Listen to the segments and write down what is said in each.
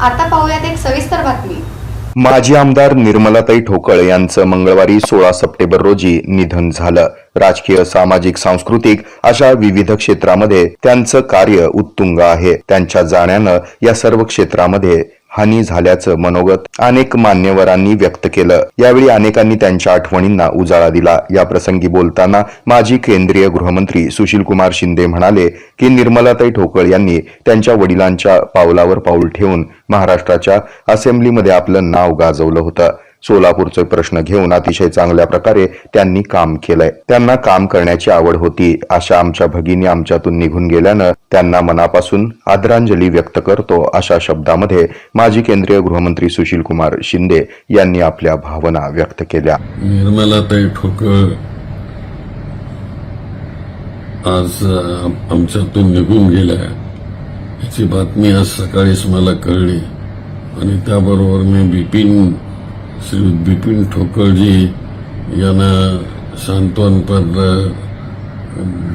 आता पाहूयात एक सविस्तर बातमी. माजी आमदार निर्मलाताई ठोकळ यांचं मंगळवारी सोळा सप्टेंबर रोजी निधन झालं. राजकीय सामाजिक सांस्कृतिक अशा विविध क्षेत्रामध्ये त्यांचं कार्य उत्तुंग आहे. त्यांच्या जाण्यानं या सर्व क्षेत्रामध्ये हानी झाल्याचं मनोगत अनेक मान्यवरांनी व्यक्त केलं. यावेळी अनेकांनी त्यांच्या आठवणींना उजाळा दिला. या प्रसंगी बोलताना माजी केंद्रीय गृहमंत्री सुशील कुमार शिंदे म्हणाले की निर्मलाताई ठोकळ यांनी त्यांच्या वडिलांच्या पावलावर पाऊल ठेवून महाराष्ट्राच्या असेंब्लीमध्ये आपलं नाव गाजवलं होतं. सोलापूरचे प्रश्न घेऊन अतिशय चांगल्या प्रकारे त्यांनी काम केलंय. त्यांना काम करण्याची आवड होती. अशा आमच्या भगिनी आमच्यातून निघून गेल्यानं त्यांना मनापासून आदरांजली व्यक्त करतो अशा शब्दामध्ये माजी केंद्रीय गृहमंत्री सुशील कुमार शिंदे यांनी आपल्या भावना व्यक्त केल्या. निर्मलाताई ठोकर आज आमच्यातून निघून गेल्या. याची बातमी आज सकाळीच मला कळली. आणि त्याबरोबर मी बिपिन श्री बिपिन ठोकळजी यांना सांत्वनपद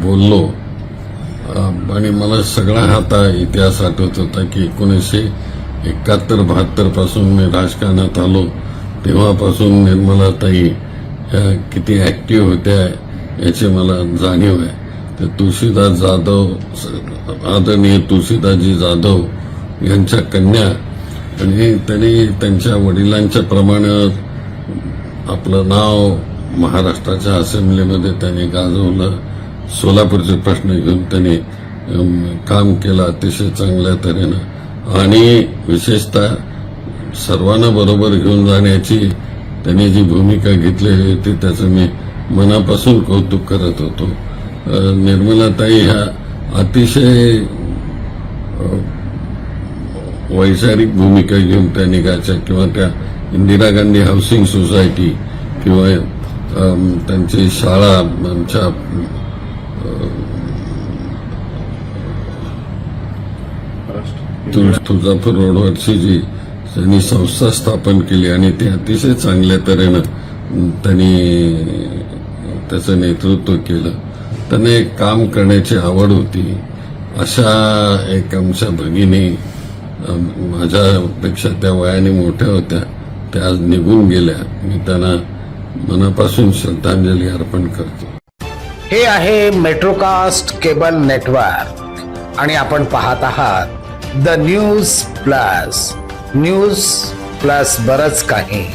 बोललो. आणि मला सगळा हाता इतिहास आठवत होता की एकोणीसशे एकाहत्तर बहात्तरपासून मी राजकारणात आलो. तेव्हापासून निर्मलाताई ह्या किती ॲक्टिव्ह होत्या याची मला जाणीव आहे. तर तुळशीदास जाधव आदरणीय तुळशीदासजी जाधव यांच्या कन्या आणि त्यांनी त्यांच्या वडिलांच्या प्रमाणे आपलं नाव महाराष्ट्राच्या असेंब्लीमध्ये त्यांनी गाजवलं. सोलापूरचे प्रश्न घेऊन त्यांनी काम केलं अतिशय चांगल्या तऱ्हेनं. आणि विशेषतः सर्वांना बरोबर घेऊन जाण्याची त्यांनी जी भूमिका घेतलेली होती त्याचं मी मनापासून कौतुक करत होतो. निर्मलाताई ह्या अतिशय वैचारिक भूमिका घेऊन त्या निघायच्या किंवा त्या इंदिरा गांधी हाऊसिंग सोसायटी किंवा त्यांची शाळा आमच्या तुळ- तुळजापूर रोडवरची जी त्यांनी संस्था स्थापन केली आणि ती अतिशय चांगल्या तऱ्हेनं त्यांनी त्याचं नेतृत्व केलं. त्यांना एक काम करण्याची आवड होती. अशा एक आमच्या भगिनी माझ्यापेक्षा त्या वयाने मोठ्या होत्या. त्या आज निघून गेल्या. मी त्यांना मनापासून श्रद्धांजली अर्पण करतो. हे आहे मेट्रोकास्ट केबल नेटवर्क आणि आपण पाहत आहात the news plus news plus बरच काही.